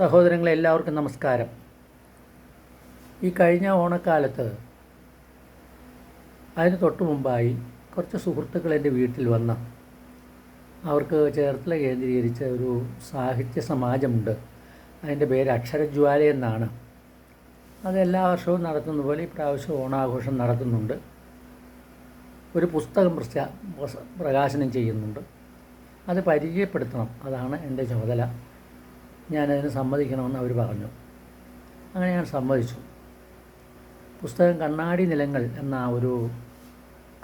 സഹോദരങ്ങളെ എല്ലാവർക്കും നമസ്കാരം. ഈ കഴിഞ്ഞ ഓണക്കാലത്ത് അതിന് തൊട്ട് മുമ്പായി കുറച്ച് സുഹൃത്തുക്കൾ എന്റെ വീട്ടിൽ വന്ന് അവർക്ക് ചേർത്തല കേന്ദ്രീകരിച്ച ഒരു സാഹിത്യ സമാജമുണ്ട്. അതിന്റെ പേര് അക്ഷരജ്വാല എന്നാണ്. അത് എല്ലാ വർഷവും നടത്തുന്ന പോലെ ഇപ്രാവശ്യം ഓണാഘോഷം നടത്തുന്നുണ്ട്. ഒരു പുസ്തകം പ്രകാശനം ചെയ്യുന്നുണ്ട്. അത് പരിചയപ്പെടുത്തണം. അതാണ് എന്റെ ചുമതല. ഞാനതിന് സമ്മതിക്കണമെന്ന് അവർ പറഞ്ഞു. അങ്ങനെ ഞാൻ സമ്മതിച്ചു. പുസ്തകം കണ്ണാടി നിലങ്ങൾ എന്ന ഒരു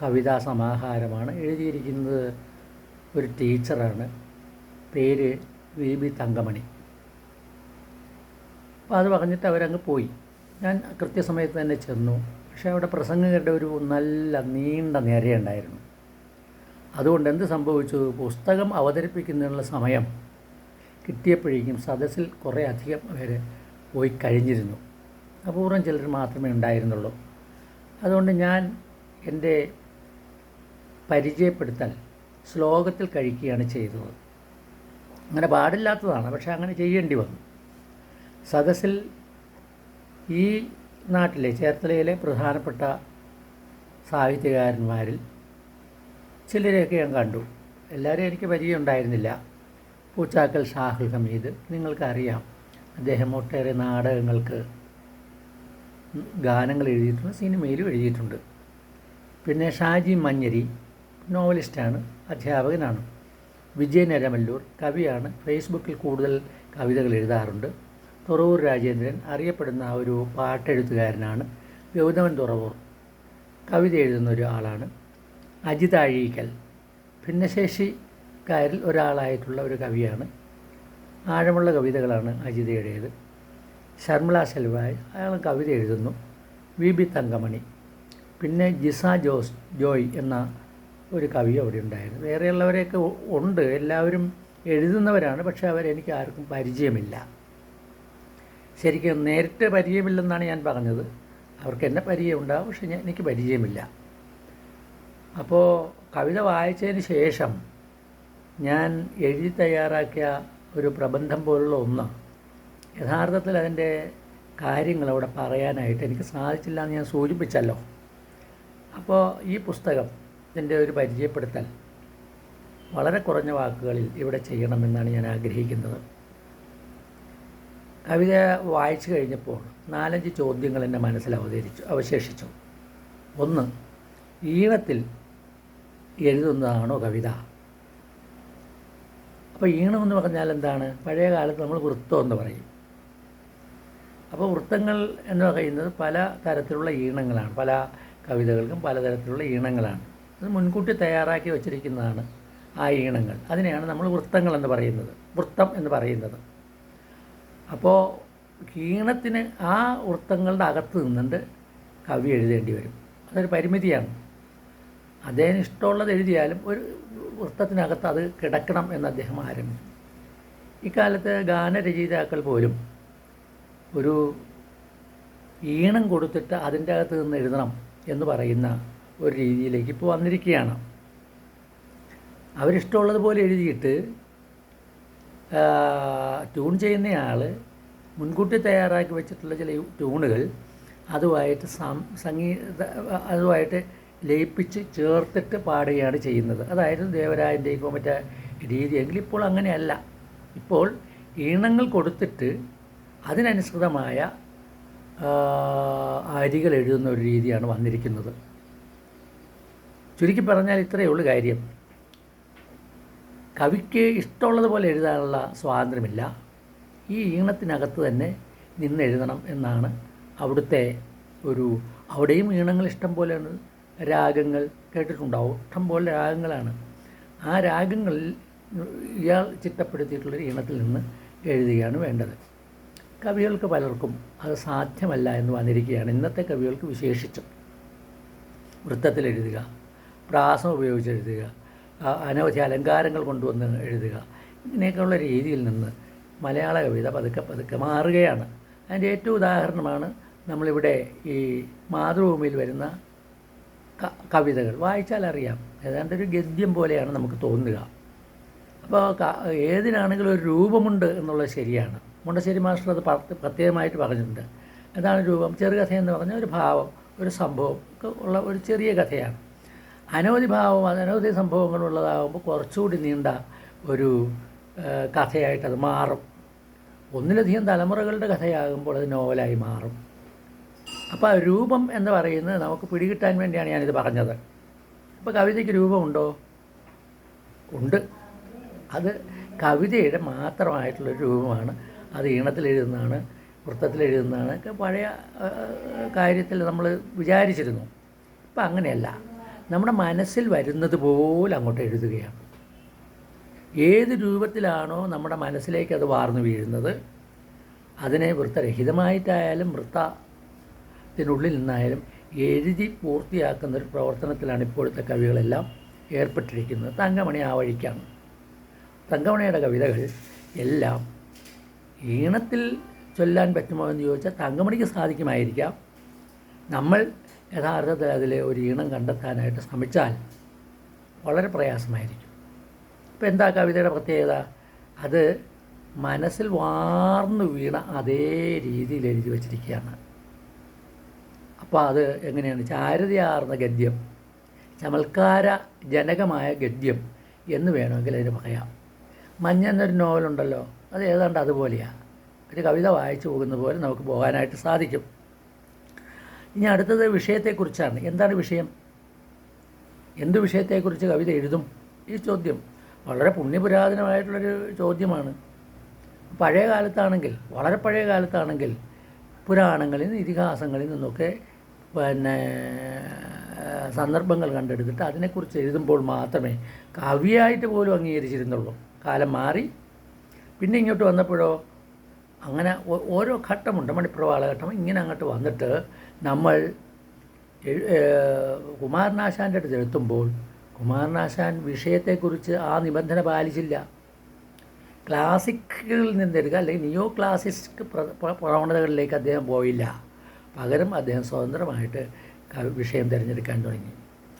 കവിതാ സമാഹാരമാണ് എഴുതിയിരിക്കുന്നത് ഒരു ടീച്ചറാണ്. പേര് വി. ബി തങ്കമണി. അപ്പോൾ അത് പറഞ്ഞിട്ട് അവരങ്ങ് പോയി. ഞാൻ കൃത്യസമയത്ത് തന്നെ ചെന്നു. പക്ഷേ അവിടെ പ്രസംഗകരുടെ ഒരു നല്ല നീണ്ട നിരയുണ്ടായിരുന്നു. അതുകൊണ്ട് എന്ത് സംഭവിച്ചു? പുസ്തകം അവതരിപ്പിക്കുന്നതിനുള്ള സമയം കിട്ടിയപ്പോഴേക്കും സദസ്സിൽ കുറേ അധികം പേര് പോയി കഴിഞ്ഞിരുന്നു. അപൂർവം ചിലർ മാത്രമേ ഉണ്ടായിരുന്നുള്ളൂ. അതുകൊണ്ട് ഞാൻ എന്റെ പരിചയപ്പെടുത്തൽ ശ്ലോകത്തിൽ കഴിക്കുകയാണ് ചെയ്തത്. അങ്ങനെ പാടില്ലാത്തതാണ് പക്ഷെ അങ്ങനെ ചെയ്യേണ്ടി വന്നു. സദസ്സിൽ ഈ നാട്ടിലെ ചേർത്തലയിലെ പ്രധാനപ്പെട്ട സാഹിത്യകാരന്മാരിൽ ചിലരെയൊക്കെ ഞാൻ കണ്ടു. എല്ലാവരെയും എനിക്ക് പരിചയം ഉണ്ടായിരുന്നില്ല പൂച്ചാക്കൽ ഷാഹുൽ ഹമീദ് നിങ്ങൾക്കറിയാം അദ്ദേഹം ഒട്ടേറെ നാടകങ്ങൾക്ക് ഗാനങ്ങൾ എഴുതിയിട്ടുണ്ട് സിനിമയിലും എഴുതിയിട്ടുണ്ട്. പിന്നെ ഷാജി മഞ്ഞരി നോവലിസ്റ്റാണ് അധ്യാപകനാണ്. വിജയ നരമല്ലൂർ കവിയാണ് ഫേസ്ബുക്കിൽ കൂടുതൽ കവിതകൾ എഴുതാറുണ്ട്. തുറവൂർ രാജേന്ദ്രൻ അറിയപ്പെടുന്ന ഒരു പാട്ടെഴുത്തുകാരനാണ് ഗൗതമൻ തുറവൂർ. കവിത എഴുതുന്ന ഒരാളാണ് അജിത് അഴീക്കൽ. ഭിന്നശേഷിക്കാരിൽ ഒരാളായിട്ടുള്ള ഒരു കവിയാണ്. ആഴമുള്ള കവിതകളാണ് അജിതയുടേത്. ശർമിള സെൽവായ് അയാൾ കവിത എഴുതുന്നു. വി. ബി. തങ്കമണി. പിന്നെ ജിസ ജോസ് ജോയ് എന്ന ഒരു കവി അവിടെ ഉണ്ടായിരുന്നു. വേറെയുള്ളവരെയൊക്കെ ഉണ്ട്. എല്ലാവരും എഴുതുന്നവരാണ്. പക്ഷേ അവരെനിക്ക് ആർക്കും പരിചയമില്ല. ശരിക്കും നേരിട്ട് പരിചയമില്ലെന്നാണ് ഞാൻ പറഞ്ഞത്. അവർക്ക് എന്നെ പരിചയം പക്ഷേ എനിക്ക് പരിചയമില്ല. അപ്പോൾ കവിത വായിച്ചതിന് ശേഷം ഞാൻ എഴുതി തയ്യാറാക്കിയ ഒരു പ്രബന്ധം പോലുള്ള ഒന്ന്. യഥാർത്ഥത്തിൽ അതിന്റെ കാര്യങ്ങൾ അവിടെ പറയാനായിട്ട് എനിക്ക് സാധിച്ചില്ല എന്ന് ഞാൻ സൂചിപ്പിച്ചല്ലോ. അപ്പോൾ ഈ പുസ്തകം ഇതിന്റെ ഒരു പരിചയപ്പെടുത്തൽ വളരെ കുറഞ്ഞ വാക്കുകളിൽ ഇവിടെ ചെയ്യണമെന്നാണ് ഞാൻ ആഗ്രഹിക്കുന്നത്. കവിത വായിച്ചു കഴിഞ്ഞപ്പോൾ നാലഞ്ച് ചോദ്യങ്ങൾ എന്റെ മനസ്സിൽ അവതരിച്ചു അവശേഷിച്ചു. ഒന്ന് ഈണത്തിൽ എഴുതുന്നതാണോ കവിത? അപ്പോൾ ഈണം എന്ന് പറഞ്ഞാൽ എന്താണ്? പഴയ കാലത്ത് നമ്മൾ വൃത്തം എന്ന് പറയും. അപ്പോൾ വൃത്തങ്ങൾ എന്ന് പറയുന്നത് പല തരത്തിലുള്ള ഈണങ്ങളാണ്. പല കവിതകൾക്കും പലതരത്തിലുള്ള ഈണങ്ങളാണ്. അത് മുൻകൂട്ടി തയ്യാറാക്കി വച്ചിരിക്കുന്നതാണ് ആ ഈണങ്ങൾ. അതിനെയാണ് നമ്മൾ വൃത്തങ്ങൾ എന്ന് പറയുന്നത്. വൃത്തം എന്ന് പറയുന്നത്. അപ്പോൾ ഈണത്തിന് ആ വൃത്തങ്ങളുടെ അകത്ത് നിന്നുകൊണ്ട് കവി എഴുതേണ്ടി വരും. അതൊരു പരിമിതിയാണ്. അദ്ദേഹം ഇഷ്ടമുള്ളത് എഴുതിയാലും ഒരു വൃത്തത്തിനകത്ത് അത് കിടക്കണം എന്ന് അദ്ദേഹം ആരംഭിച്ചു. ഇക്കാലത്ത് ഗാനരചയിതാക്കൾ പോലും ഒരു ഈണം കൊടുത്തിട്ട് അതിന്റെ അകത്ത് നിന്ന് എഴുതണം എന്ന് പറയുന്ന ഒരു രീതിയിലേക്ക് ഇപ്പോൾ വന്നിരിക്കുകയാണ്. അവരിഷ്ടമുള്ളതുപോലെ എഴുതിയിട്ട് ട്യൂൺ ചെയ്യുന്നയാൾ മുൻകൂട്ടി തയ്യാറാക്കി വെച്ചിട്ടുള്ള ചില ട്യൂണുകൾ അതുമായിട്ട് സംഗീത അതുമായിട്ട് ലയിപ്പിച്ച് ചേർത്തിട്ട് പാടുകയാണ് ചെയ്യുന്നത്. അതായിരുന്നു ദേവരായന്റെയൊക്കെ മറ്റേ രീതിയെങ്കിൽ ഇപ്പോൾ അങ്ങനെയല്ല. ഇപ്പോൾ ഈണങ്ങൾ കൊടുത്തിട്ട് അതിനനുസൃതമായ അരികൾ എഴുതുന്ന ഒരു രീതിയാണ് വന്നിരിക്കുന്നത്. ചുരുക്കി പറഞ്ഞാൽ ഇത്രയേ ഉള്ളൂ കാര്യം. കവിക്ക് ഇഷ്ടമുള്ളതുപോലെ എഴുതാനുള്ള സ്വാതന്ത്ര്യമില്ല. ഈ ഈണത്തിനകത്ത് തന്നെ നിന്ന് എഴുതണം എന്നാണ് അവിടുത്തെ ഒരു അവിടെയും ഈണങ്ങൾ ഇഷ്ടം പോലെയാണ്. രാഗങ്ങൾ കേട്ടിട്ടുണ്ടാവും. ഇഷ്ടംപോലെ രാഗങ്ങളാണ്. ആ രാഗങ്ങളിൽ ഇയാൾ ചിട്ടപ്പെടുത്തിയിട്ടുള്ളൊരു ഈണത്തിൽ നിന്ന് എഴുതുകയാണ് വേണ്ടത്. കവികൾക്ക് പലർക്കും അത് സാധ്യമല്ല എന്ന് വന്നിരിക്കുകയാണ്. ഇന്നത്തെ കവികൾക്ക് വിശേഷിച്ചും വൃത്തത്തിൽ എഴുതുക പ്രാസം ഉപയോഗിച്ച് എഴുതുക അനവധി അലങ്കാരങ്ങൾ കൊണ്ടുവന്ന് എഴുതുക ഇങ്ങനെയൊക്കെയുള്ള രീതിയിൽ നിന്ന് മലയാള കവിത പതുക്കെ പതുക്കെ മാറുകയാണ്. അതിന്റെ ഏറ്റവും ഉദാഹരണമാണ് നമ്മളിവിടെ ഈ മാതൃഭൂമിയിൽ വരുന്ന കവിതകൾ വായിച്ചാൽ അറിയാം ഏതാണ്ട് ഒരു ഗദ്യം പോലെയാണ് നമുക്ക് തോന്നുക. അപ്പോൾ ഏതിനാണെങ്കിലും ഒരു രൂപമുണ്ട് എന്നുള്ളത് ശരിയാണ്. മുണ്ടശ്ശേരി മാസ്റ്റർ അത് പ്രത്യേകമായിട്ട് പറഞ്ഞിട്ടുണ്ട്. എന്താണ് രൂപം? ചെറുകഥയെന്ന് പറഞ്ഞാൽ ഒരു ഭാവം ഒരു സംഭവം ഒക്കെ ഉള്ള ഒരു ചെറിയ കഥയാണ്. അനവധി ഭാവം അനവധി സംഭവങ്ങളുള്ളതാകുമ്പോൾ കുറച്ചുകൂടി നീണ്ട ഒരു കഥയായിട്ട് അത് മാറും. ഒന്നിലധികം തലമുറകളുടെ കഥയാകുമ്പോൾ അത് നോവലായി മാറും. അപ്പോൾ രൂപം എന്ന് പറയുന്നത് നമുക്ക് പിടികിട്ടാൻ വേണ്ടിയാണ് ഞാനിത് പറഞ്ഞത്. അപ്പോൾ കവിതയ്ക്ക് രൂപമുണ്ടോ? ഉണ്ട്. അത് കവിതയുടെ മാത്രമായിട്ടുള്ളൊരു രൂപമാണ്. അത് വൃത്തത്തിൽ എഴുതുന്നതാണ് ഒക്കെ പഴയ കാര്യത്തിൽ നമ്മൾ വിചാരിച്ചിരുന്നു. അപ്പം അങ്ങനെയല്ല. നമ്മുടെ മനസ്സിൽ വരുന്നത് പോലെ അങ്ങോട്ട് എഴുതുകയാണ്. ഏത് രൂപത്തിലാണോ നമ്മുടെ മനസ്സിലേക്ക് അത് വാർന്നു വീഴുന്നത് അതിനെ വൃത്തരഹിതമായിട്ടായാലും വൃത്തത്തിനുള്ളിൽ നിന്നായാലും എഴുതി പൂർത്തിയാക്കുന്ന ഒരു പ്രവർത്തനത്തിലാണ് ഇപ്പോഴത്തെ കവികളെല്ലാം ഏർപ്പെട്ടിരിക്കുന്നത്. തങ്കമണി ആ വഴിക്കാണ്. തങ്കമണിയുടെ കവിതകൾ എല്ലാം ഈണത്തിൽ ചൊല്ലാൻ പറ്റുമോ എന്ന് ചോദിച്ചാൽ തങ്കമണിക്ക് സാധിക്കുമായിരിക്കാം. നമ്മൾ യഥാർത്ഥത്തിൽ അതിൽ ഒരു ഈണം കണ്ടെത്താനായിട്ട് ശ്രമിച്ചാൽ വളരെ പ്രയാസമായിരിക്കും. ഇപ്പം എന്താ കവിതയുടെ പ്രത്യേകത? അത് മനസ്സിൽ വാർന്നു വീണ അതേ രീതിയിൽ എഴുതി വച്ചിരിക്കുകയാണ്. അപ്പോൾ അത് എങ്ങനെയാണ് ചാരുതയാർന്ന ഗദ്യം ചമൽക്കാര ജനകമായ ഗദ്യം എന്ന് വേണമെങ്കിൽ അതിന് പറയാം. മഞ്ഞ എന്നൊരു നോവലുണ്ടല്ലോ അത് ഏതാണ്ട് അതുപോലെയാണ് ഒരു കവിത വായിച്ചു പോകുന്ന പോലെ നമുക്ക് പോകാനായിട്ട് സാധിക്കും. ഇനി അടുത്തത് വിഷയത്തെക്കുറിച്ചാണ്. എന്താണ് വിഷയം? എന്ത് വിഷയത്തെക്കുറിച്ച് കവിത എഴുതും? ഈ ചോദ്യം വളരെ പുണ്യപുരാതനമായിട്ടുള്ളൊരു ചോദ്യമാണ്. പഴയ കാലത്താണെങ്കിൽ വളരെ പഴയ കാലത്താണെങ്കിൽ പുരാണങ്ങളിൽ നിന്ന് ഇതിഹാസങ്ങളിൽ നിന്നൊക്കെ പിന്നെ സന്ദർഭങ്ങൾ കണ്ടെടുത്തിട്ട് അതിനെക്കുറിച്ച് എഴുതുമ്പോൾ മാത്രമേ കവിയായിട്ട് പോലും അംഗീകരിച്ചിരുന്നുള്ളൂ. കാലം മാറി. പിന്നെ ഇങ്ങോട്ട് വന്നപ്പോഴോ അങ്ങനെ ഓരോ ഘട്ടമുണ്ട്. മണിപ്രവാളഘട്ടം ഇങ്ങനെ അങ്ങോട്ട് വന്നിട്ട് നമ്മൾ കുമാരനാശാന്റെ അടുത്ത് എഴുത്തുമ്പോൾ കുമാരനാശാൻ വിഷയത്തെക്കുറിച്ച് ആ നിബന്ധന പാലിച്ചില്ല. ക്ലാസിക്കുകളിൽ നിന്നെടുക്കുക അല്ലെങ്കിൽ നിയോ ക്ലാസിക് പ്ര- പ്ര- പ്രവണതകളിലേക്ക് അദ്ദേഹം പോയില്ല. പകരം അദ്ദേഹം സ്വതന്ത്രമായിട്ട് വിഷയം തിരഞ്ഞെടുക്കാൻ തുടങ്ങി.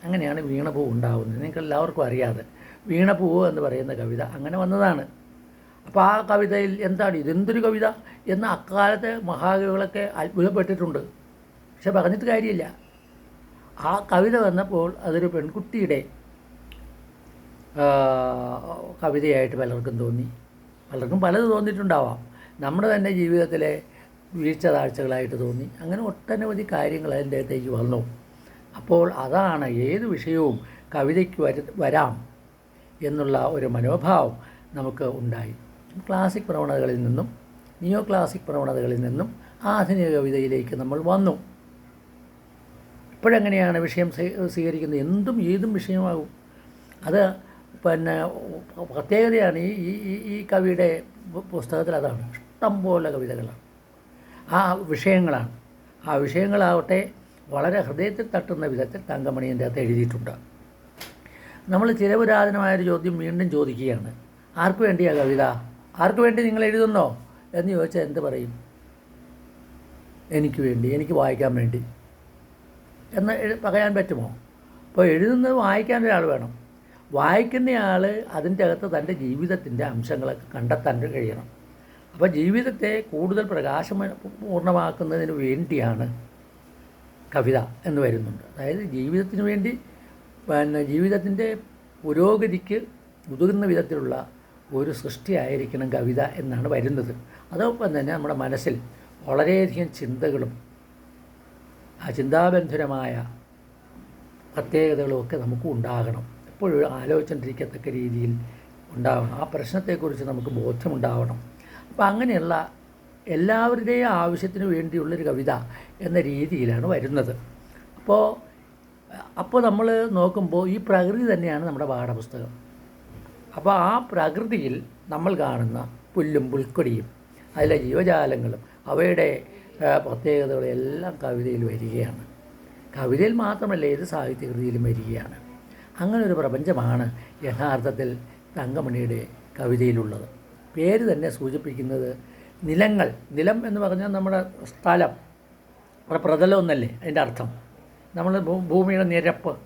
അങ്ങനെയാണ് വീണപൂ ഉണ്ടാവുന്നത്. നിങ്ങൾക്ക് എല്ലാവർക്കും അറിയാതെ. വീണപൂവ് എന്ന് പറയുന്ന കവിത അങ്ങനെ വന്നതാണ്. അപ്പോൾ ആ കവിതയിൽ എന്താണ്? ഇതെന്തൊരു കവിത? എന്ന് അക്കാലത്തെ മഹാകവികളൊക്കെ അത്ഭുതപ്പെട്ടിട്ടുണ്ട്. പക്ഷെ പറഞ്ഞിട്ട് കാര്യമില്ല. ആ കവിത വന്നപ്പോൾ അതൊരു പെൺകുട്ടിയുടെ കവിതയായിട്ട് പലർക്കും തോന്നി. പലർക്കും പലത് തോന്നിയിട്ടുണ്ടാവാം. നമ്മുടെ തന്നെ ജീവിതത്തിലെ വീഴ്ച താഴ്ചകളായിട്ട് തോന്നി. അങ്ങനെ ഒട്ടനവധി കാര്യങ്ങൾ അതിന്റെ അകത്തേക്ക് വന്നു. അപ്പോൾ അതാണ് ഏത് വിഷയവും കവിതയ്ക്ക് വര വരാം എന്നുള്ള ഒരു മനോഭാവം നമുക്ക് ഉണ്ടായി. ക്ലാസിക് പ്രവണതകളിൽ നിന്നും നിയോ ക്ലാസിക് പ്രവണതകളിൽ നിന്നും ആധുനിക കവിതയിലേക്ക് നമ്മൾ വന്നു. ഇപ്പോഴെങ്ങനെയാണ് വിഷയം സ്വീകരിക്കുന്നത്? എന്തും ഏതും വിഷയമാകും. അത് പിന്നെ പ്രത്യേകതയാണ് ഈ ഈ- ഈ കവിയുടെ പുസ്തകത്തിൽ അതാണ്. ഇഷ്ടം പോലെ കവിതകളാണ്. ആ വിഷയങ്ങളാണ്. ആ വിഷയങ്ങളാവട്ടെ വളരെ ഹൃദയത്തിൽ തട്ടുന്ന വിധത്തിൽ തങ്കമണിന്റെ അകത്ത് എഴുതിയിട്ടുണ്ട്. നമ്മൾ ചിരപുരാതനമായൊരു ചോദ്യം വീണ്ടും ചോദിക്കുകയാണ്. ആർക്കു വേണ്ടിയാ കവിത? ആർക്കു വേണ്ടി നിങ്ങൾ എഴുതുന്നോ? എന്ന് ചോദിച്ചാൽ എന്ത് പറയും? എനിക്ക് വേണ്ടി എനിക്ക് വായിക്കാൻ വേണ്ടി. എന്ന് പറയാൻ പറ്റുമോ? അപ്പോൾ എഴുതുന്നത് വായിക്കാൻ ഒരാൾ വേണം. വായിക്കുന്നയാൾ അതിന്റെ അകത്ത് തന്റെ ജീവിതത്തിന്റെ അംശങ്ങളൊക്കെ കണ്ടെത്താൻ കഴിയണം. അപ്പോൾ ജീവിതത്തെ കൂടുതൽ പ്രകാശമ പൂർണമാക്കുന്നതിന് വേണ്ടിയാണ് കവിത എന്ന് വരുന്നുണ്ട്. അതായത് ജീവിതത്തിന് വേണ്ടി പിന്നെ ജീവിതത്തിന്റെ പുരോഗതിക്ക് ഉതകുന്ന വിധത്തിലുള്ള ഒരു സൃഷ്ടിയായിരിക്കണം കവിത എന്നാണ് വരുന്നത്. അതോടൊപ്പം തന്നെ നമ്മുടെ മനസ്സിൽ വളരെയധികം ചിന്തകളും ആ ചിന്താബന്ധുരമായ പ്രത്യേകതകളും ഒക്കെ നമുക്ക് ഉണ്ടാകണം. എപ്പോഴും ആലോചിച്ചുകൊണ്ടിരിക്കത്തക്ക രീതിയിൽ ഉണ്ടാവണം. ആ പ്രശ്നത്തെക്കുറിച്ച് നമുക്ക് ബോധ്യമുണ്ടാവണം അപ്പം അങ്ങനെയുള്ള എല്ലാവരുടെയും ആവശ്യത്തിന് വേണ്ടിയുള്ളൊരു കവിത എന്ന രീതിയിലാണ് വരുന്നത്. അപ്പോൾ അപ്പോൾ നമ്മൾ നോക്കുമ്പോൾ ഈ പ്രകൃതി തന്നെയാണ് നമ്മുടെ പാഠപുസ്തകം. അപ്പോൾ ആ പ്രകൃതിയിൽ നമ്മൾ കാണുന്ന പുല്ലും പുൽക്കൊടിയും അതിലെ ജീവജാലങ്ങളും അവയുടെ പ്രത്യേകതകളും എല്ലാം കവിതയിൽ വരികയാണ്. കവിതയിൽ മാത്രമല്ല ഏത് സാഹിത്യകൃതിയിലും വരികയാണ്. അങ്ങനെ ഒരു പ്രപഞ്ചമാണ് യഥാർത്ഥത്തിൽ തങ്കമണിയുടെ കവിതയിലുള്ളത്. പേര് തന്നെ സൂചിപ്പിക്കുന്നത് നിലങ്ങൾ. നിലം എന്ന് പറഞ്ഞാൽ നമ്മുടെ സ്ഥലം. നമ്മുടെ പ്രതലം എന്നല്ലേ അതിന്റെ അർത്ഥം. നമ്മൾ ഭൂമിയുടെ നിരപ്പ്.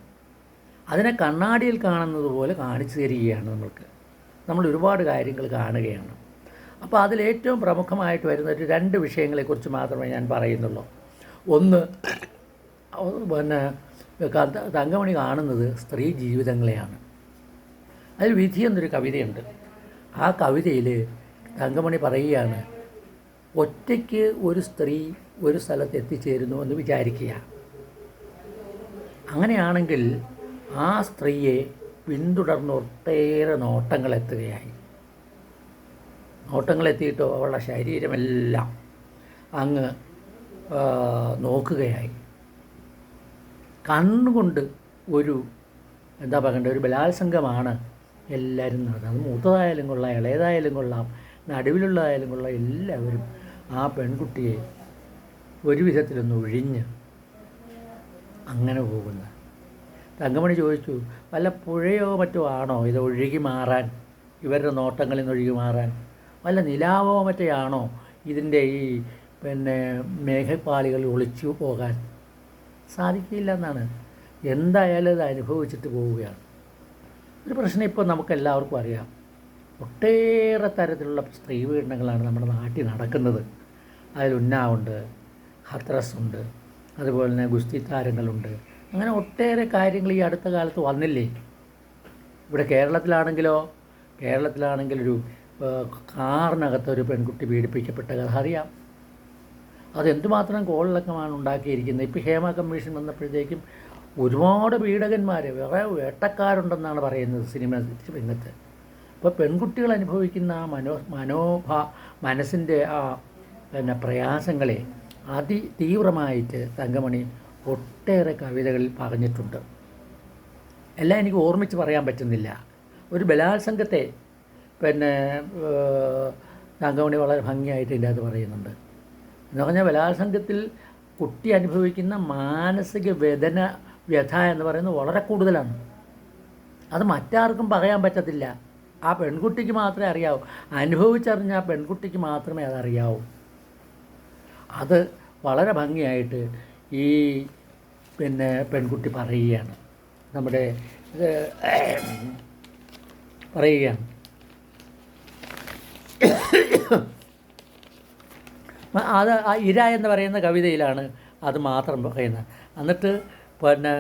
അതിനെ കണ്ണാടിയിൽ കാണുന്നത് പോലെ കാണിച്ചു തരികയാണ് നമ്മൾക്ക്. നമ്മൾ ഒരുപാട് കാര്യങ്ങൾ കാണുകയാണ്. അപ്പോൾ അതിലേറ്റവും പ്രമുഖമായിട്ട് വരുന്ന ഒരു രണ്ട് വിഷയങ്ങളെക്കുറിച്ച് മാത്രമേ ഞാൻ പറയുന്നുള്ളൂ. ഒന്ന് പിന്നെ തങ്കമണി കാണുന്നത് സ്ത്രീ ജീവിതങ്ങളെയാണ്. അതിൽ വിധി എന്നൊരു കവിതയുണ്ട്. ആ കവിതയിൽ തങ്കമണി പറയുകയാണ് ഒറ്റയ്ക്ക് ഒരു സ്ത്രീ ഒരു സ്ഥലത്ത് എത്തിച്ചേരുന്നു എന്ന് വിചാരിക്കുക. അങ്ങനെയാണെങ്കിൽ ആ സ്ത്രീയെ പിന്തുടർന്ന് ഒട്ടേറെ നോട്ടങ്ങൾ നോട്ടങ്ങളെത്തിയിട്ടോ അവളുടെ ശരീരമെല്ലാം അങ്ങ് നോക്കുകയായി. കണ്ണുകൊണ്ട് ഒരു എന്താ പറയണ്ട ഒരു ബലാത്സംഗമാണ് എല്ലാവരും നടന്നത് അത് മൂത്തതായാലും കൊള്ളാം ഇളയതായാലും കൊള്ളാം നടുവിലുള്ളതായാലും കൊള്ളാം എല്ലാവരും ആ പെൺകുട്ടിയെ ഒരു വിധത്തിലൊന്ന് ഒഴിഞ്ഞ് അങ്ങനെ പോകുന്ന. തങ്കമണി ചോദിച്ചു വല്ല പുഴയോ മറ്റോ ആണോ ഇത് ഒഴുകി മാറാൻ? ഇവരുടെ നോട്ടങ്ങളിൽ നിന്ന് ഒഴുകി മാറാൻ. വല്ല നിലാവോ മറ്റേ ആണോ ഇതിന്റെ ഈ പിന്നെ മേഘപ്പാളികൾ ഒളിച്ചു പോകാൻ? സാധിക്കില്ല എന്നാണ്. എന്തായാലും അത് അനുഭവിച്ചിട്ട് പോവുകയാണ്. ഒരു പ്രശ്നം ഇപ്പോൾ നമുക്ക് എല്ലാവർക്കും അറിയാം. ഒട്ടേറെ തരത്തിലുള്ള സ്ത്രീ പീഡനങ്ങളാണ് നമ്മുടെ നാട്ടിൽ നടക്കുന്നത്. അതിൽ ഉന്നാവുണ്ട് ഹത്രസ് ഉണ്ട് അതുപോലെ തന്നെ ഗുസ്തി താരങ്ങളുണ്ട്. അങ്ങനെ ഒട്ടേറെ കാര്യങ്ങൾ ഈ അടുത്ത കാലത്ത് വന്നില്ലേ? ഇവിടെ കേരളത്തിലാണെങ്കിലോ കേരളത്തിലാണെങ്കിലൊരു കാറിനകത്ത് ഒരു പെൺകുട്ടി പീഡിപ്പിക്കപ്പെട്ട കഥ അറിയാം. അതെന്തുമാത്രം കോളിളക്കമാണ് ഉണ്ടാക്കിയിരിക്കുന്നത്? ഇപ്പോൾ ഹേമ കമ്മീഷൻ വന്നപ്പോഴത്തേക്കും ഒരുപാട് പീഡകന്മാർ വേറെ വേട്ടക്കാരുണ്ടെന്നാണ് പറയുന്നത് സിനിമ രംഗത്ത്. അപ്പോൾ പെൺകുട്ടികൾ അനുഭവിക്കുന്ന ആ മനോ മനോഭാ മനസ്സിന്റെ ആ പിന്നെ പ്രയാസങ്ങളെ അതി തീവ്രമായിട്ട് തങ്കമണി ഒട്ടേറെ കവിതകളിൽ പറഞ്ഞിട്ടുണ്ട്. എല്ലാം എനിക്ക് ഓർമ്മിച്ച് പറയാൻ പറ്റുന്നില്ല. ഒരു ബലാത്സംഗത്തെ പിന്നെ തങ്കമണി വളരെ ഭംഗിയായിട്ട് ഇതിന്റെ അത് പറയുന്നുണ്ട്. എന്ന് പറഞ്ഞാൽ ബലാത്സംഗത്തിൽ കുട്ടി അനുഭവിക്കുന്ന മാനസിക വേദന വ്യഥ എന്ന് പറയുന്നത് വളരെ കൂടുതലാണ്. അത് മറ്റാർക്കും പറയാൻ പറ്റത്തില്ല. ആ പെൺകുട്ടിക്ക് മാത്രമേ അറിയാവൂ. അനുഭവിച്ചറിഞ്ഞ ആ പെൺകുട്ടിക്ക് മാത്രമേ അതറിയാവൂ അത് വളരെ ഭംഗിയായിട്ട് ഈ പിന്നെ പെൺകുട്ടി പറയുകയാണ്. നമ്മുടെ പറയുകയാണ്. അത് ആ ഇര എന്ന് പറയുന്ന കവിതയിലാണ് അത് മാത്രം പറയുന്നത്. എന്നിട്ട് പിന്നെ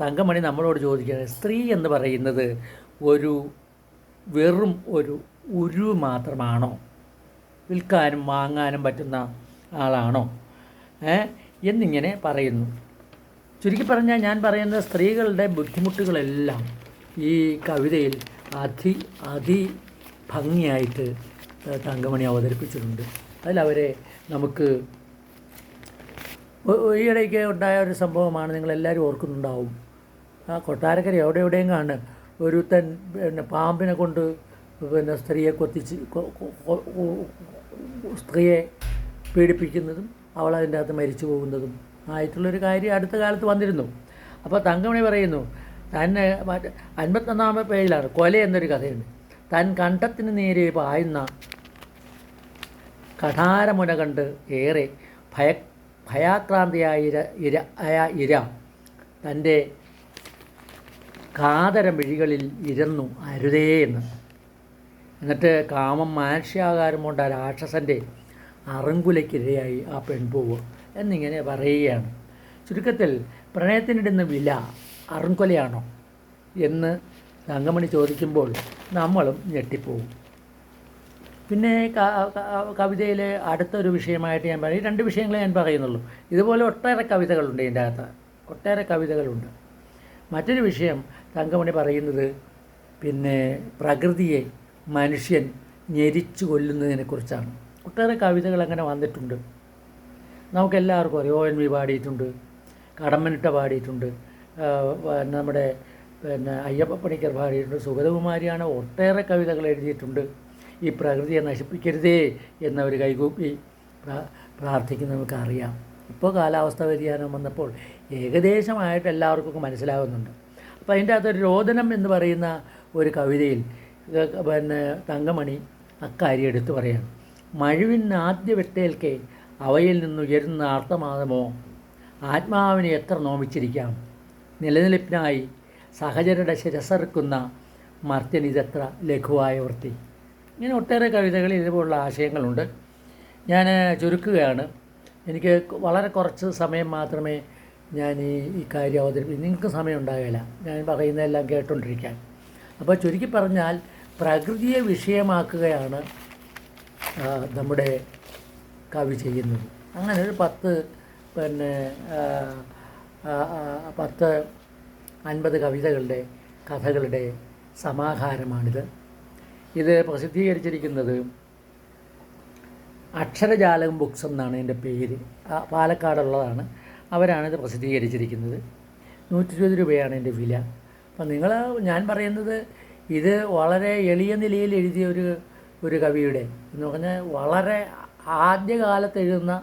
തങ്കമണി നമ്മളോട് ചോദിക്കുന്നത് സ്ത്രീ എന്ന് പറയുന്നത് ഒരു വെറും ഒരു ഉരു മാത്രമാണോ? വിൽക്കാനും വാങ്ങാനും പറ്റുന്ന ആളാണോ? എന്നിങ്ങനെ പറയുന്നു. ചുരുക്കി പറഞ്ഞാൽ ഞാൻ പറയുന്ന സ്ത്രീകളുടെ ബുദ്ധിമുട്ടുകളെല്ലാം ഈ കവിതയിൽ അതി അതി ഭംഗിയായിട്ട് തങ്കമണി അവതരിപ്പിച്ചിട്ടുണ്ട്. അതിലവരെ നമുക്ക് ഈയിടയ്ക്ക് ഉണ്ടായ ഒരു സംഭവമാണ് നിങ്ങളെല്ലാവരും ഓർക്കുന്നുണ്ടാവും. ആ കൊട്ടാരക്കര എവിടെ എവിടെയും കാണ് ഒരുത്തൻ പിന്നെ പാമ്പിനെ കൊണ്ട് പിന്നെ സ്ത്രീയെ കൊത്തിച്ച് സ്ത്രീയെ പീഡിപ്പിക്കുന്നതും അവൾ അതിന്റെ അകത്ത് മരിച്ചു പോകുന്നതും ആയിട്ടുള്ളൊരു കാര്യം അടുത്ത കാലത്ത് വന്നിരുന്നു. അപ്പോൾ തങ്കമണി പറയുന്നു തന്നെ അൻപത്തൊന്നാമത്തെ പേജിലാണ് കൊല എന്നൊരു കഥയുണ്ട്. തൻ കണ്ടത്തിന് നേരെ പായുന്ന കഠാരമുന കണ്ട് ഏറെ ഭയ ഭയാക്രാന്തിയായ ഇര ഇര ആയ ഇര തന്റെ കാതര മിഴികളിൽ ഇരന്നു അരുതേ എന്ന്. എന്നിട്ട് കാമം മാനുഷ്യാകാരം കൊണ്ട് ആ രാക്ഷസന്റെ അറുങ്കുലയ്ക്കിരയായി ആ പെൺപൂവ് എന്നിങ്ങനെ പറയുകയാണ്. ചുരുക്കത്തിൽ പ്രണയത്തിനിടുന്ന വില അറങ്കുലയാണോ എന്ന് തങ്കമണി ചോദിക്കുമ്പോൾ നമ്മളും ഞെട്ടിപ്പോവും. പിന്നെ കവിതയിലെ അടുത്തൊരു വിഷയമായിട്ട് ഞാൻ പറയും. രണ്ട് വിഷയങ്ങളെ ഞാൻ പറയുന്നുള്ളൂ. ഇതുപോലെ ഒട്ടേറെ കവിതകളുണ്ട് ഇതിന്റെ അകത്ത്. ഒട്ടേറെ കവിതകളുണ്ട്. മറ്റൊരു വിഷയം തങ്കമണി പറയുന്നത് പിന്നെ പ്രകൃതിയെ മനുഷ്യൻ ഞെരിച്ചു കൊല്ലുന്നതിനെക്കുറിച്ചാണ് ഒട്ടേറെ കവിതകൾ അങ്ങനെ വന്നിട്ടുണ്ട്. നമുക്കെല്ലാവർക്കും അറിയാം. എൻ വി പാടിയിട്ടുണ്ട്. കടമ്മനിട്ട പാടിയിട്ടുണ്ട്. നമ്മുടെ പിന്നെ അയ്യപ്പ പണിക്കർ പാടിയിട്ടുണ്ട്. സുഗതകുമാരിയാണ് ഒട്ടേറെ കവിതകൾ എഴുതിയിട്ടുണ്ട്. ഈ പ്രകൃതിയെ നശിപ്പിക്കരുതേ എന്നവർ കൈകൂപ്പി പ്രാ- പ്രാർത്ഥിക്കുന്നത് നമുക്കറിയാം. ഇപ്പോൾ കാലാവസ്ഥ വ്യതിയാനം വന്നപ്പോൾ ഏകദേശമായിട്ട് എല്ലാവർക്കും മനസ്സിലാകുന്നുണ്ട് അപ്പോൾ അതിന്റെ അകത്തൊരു രോദനം എന്ന് പറയുന്ന ഒരു കവിതയിൽ പിന്നെ തങ്കമണി അക്കാര്യം എടുത്തു പറയാം മഴുവിൻ ആദ്യ വെട്ടേൽക്കേ അവയിൽ നിന്നുയരുന്ന ആർത്തമാതമോ ആത്മാവിനെ എത്ര നോമിച്ചിരിക്കാം? നിലനിൽപ്പിനായി സഹചരുടെ ശിരസറുക്കുന്ന മർത്യനിതത്ര ലഘുവായ വൃത്തി? ഇങ്ങനെ ഒട്ടേറെ കവിതകളിൽ ഇതുപോലുള്ള ആശയങ്ങളുണ്ട്. ഞാൻ ചുരുക്കുകയാണ്. എനിക്ക് വളരെ കുറച്ച് സമയം മാത്രമേ ഞാൻ ഈ ഈ കാര്യം അവതരിപ്പിക്കും നിങ്ങൾക്ക് സമയം ഉണ്ടാകില്ല ഞാൻ പറയുന്നതെല്ലാം കേട്ടുകൊണ്ടിരിക്കാൻ അപ്പോൾ ചുരുക്കി പറഞ്ഞാൽ പ്രകൃതിയെ വിഷയമാക്കുകയാണ് നമ്മുടെ കവി ചെയ്യുന്നത്. അങ്ങനെ ഒരു പത്ത് പിന്നെ പത്ത് അൻപത് കവിതകളുടെ കഥകളുടെ സമാഹാരമാണിത്. ഇത് പ്രസിദ്ധീകരിച്ചിരിക്കുന്നത് അക്ഷരജാലകം ബുക്സ് എന്നാണ് എന്റെ പേര്. പാലക്കാടുള്ളതാണ്. അവരാണിത് പ്രസിദ്ധീകരിച്ചിരിക്കുന്നത്. നൂറ്റി ഇരുപത് രൂപയാണ് എന്റെ വില. അപ്പം നിങ്ങൾ ഞാൻ പറയുന്നത് ഇത് വളരെ എളിയ നിലയിൽ എഴുതിയ ഒരു ഒരു കവിയുടെ എന്ന് പറഞ്ഞാൽ വളരെ ആദ്യകാലത്ത് എഴുതുന്ന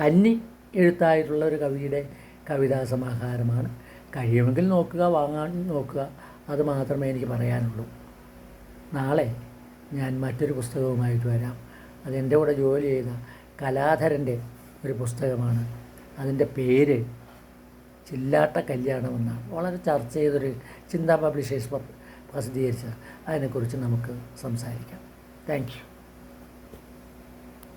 കന്നി എഴുത്തായിട്ടുള്ള ഒരു കവിയുടെ കവിതാ സമാഹാരമാണ്. കഴിയുമെങ്കിൽ നോക്കുക വാങ്ങാൻ നോക്കുക. അത് മാത്രമേ എനിക്ക് പറയാനുള്ളൂ. നാളെ ഞാൻ മറ്റൊരു പുസ്തകവുമായിട്ട് വരാം. അതെന്റെ കൂടെ ജോലി ചെയ്ത കലാധരന്റെ ഒരു പുസ്തകമാണ്. അതിന്റെ പേര് ചില്ലാട്ട കല്യാണം എന്നാണ്. വളരെ ചർച്ച ചെയ്തൊരു ചിന്താ പബ്ലിഷേഴ്സ് പ്രസിദ്ധീകരിച്ച അതിനെക്കുറിച്ച് നമുക്ക് സംസാരിക്കാം. താങ്ക്